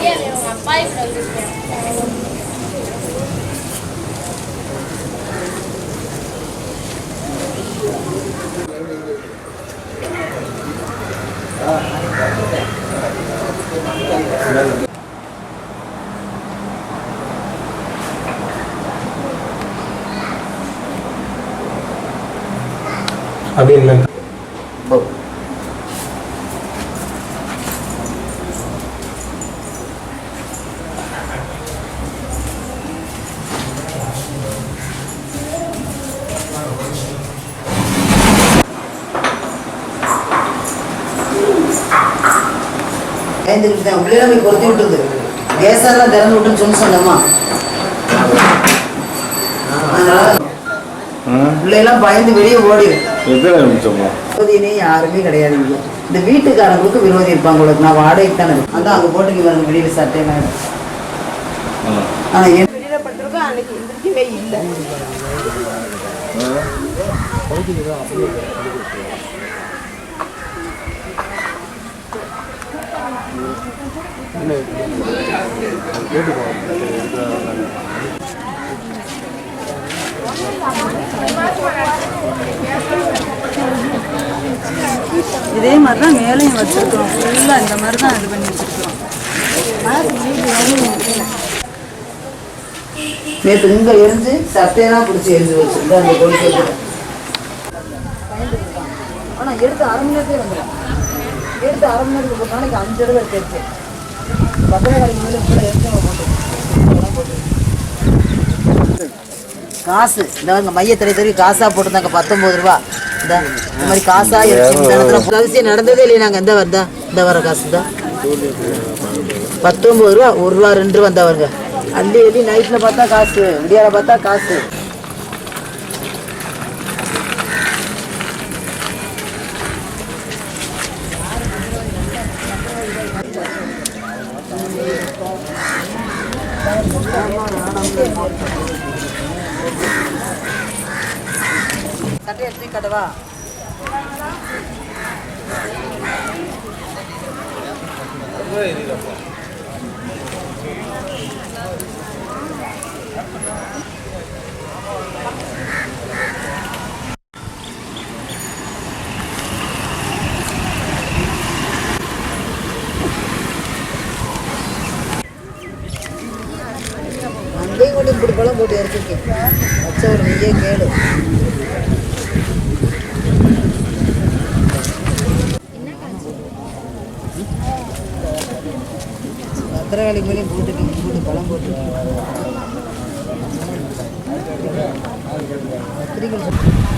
Bien, mi papá y அப்படின்னு பயந்துக்கிட்டு தான் உள்ளே போய் கொளுத்தி விட்டுது. கேஸெல்லாம் திறந்து விட்டுன்னு சொல்லி சொன்னோமா அதனால பிள்ளையெல்லாம் பயந்து வெளியே ஓடிடும் எத்தனை நிமிஷமா விரோதினே யாருமே கிடையாது இங்க. இந்த வீட்டுக்காரங்களுக்கு விரோதி இருப்பாங்க உங்களுக்கு நான் வாடகைக்கு தானே. அதான் அங்கே போட்டுக்கு வரணும் வெளியில் சட்டையெல்லாம் ஆனால் என் வெளியில பட்டிருக்கோம் அன்னைக்கு எந்திரிக்கவே இல்லை. இதே மாதிரி தான் மேலையும் வச்சிருக்கிறோம். ஃபுல்லாக இந்த மாதிரி தான் இது பண்ணி வச்சிருக்கிறோம். நேற்று இங்கே எரிஞ்சு சட்டையெல்லாம் பிடிச்சி எரிஞ்சு வச்சிருந்தேன் அந்த கொடிக்கு ஆனால் எடுத்து அரை மணி நேரத்தையே வந்துடும் எடுத்து அரை மணி நேரத்துக்கு ஒரு நாளைக்கு அஞ்சு தடவை எடுத்து பத்திரக்காரிக்கு மேலே கூட எடுத்து போட்டு காசு. இந்த இங்க மையத்தடை தடவி காசாக போட்டிருந்தாங்க பத்தொம்பது ரூபா. இந்த இந்த மாதிரி காசா இருக்கு அதிசயம் நடந்ததே இல்லையா நாங்கள் இந்த வந்தா இந்த வர காசு தான் பத்தொம்பது ரூபா ஒரு ரூபா ரெண்டு ரூபா தான் வருங்க அள்ளி அள்ளி நைட்டில் பார்த்தா காசு. விடியால பார்த்தா காசு. சட்டை எடுத்து கட்டவா இப்படி பழம் போட்டு எடுத்துருக்கேன். வச்சவர் நீயே கேளு. பத்திரகாளி மேலே போட்டுருக்கேன் போட்டு பழம் போட்டு கத்திரிக்காய்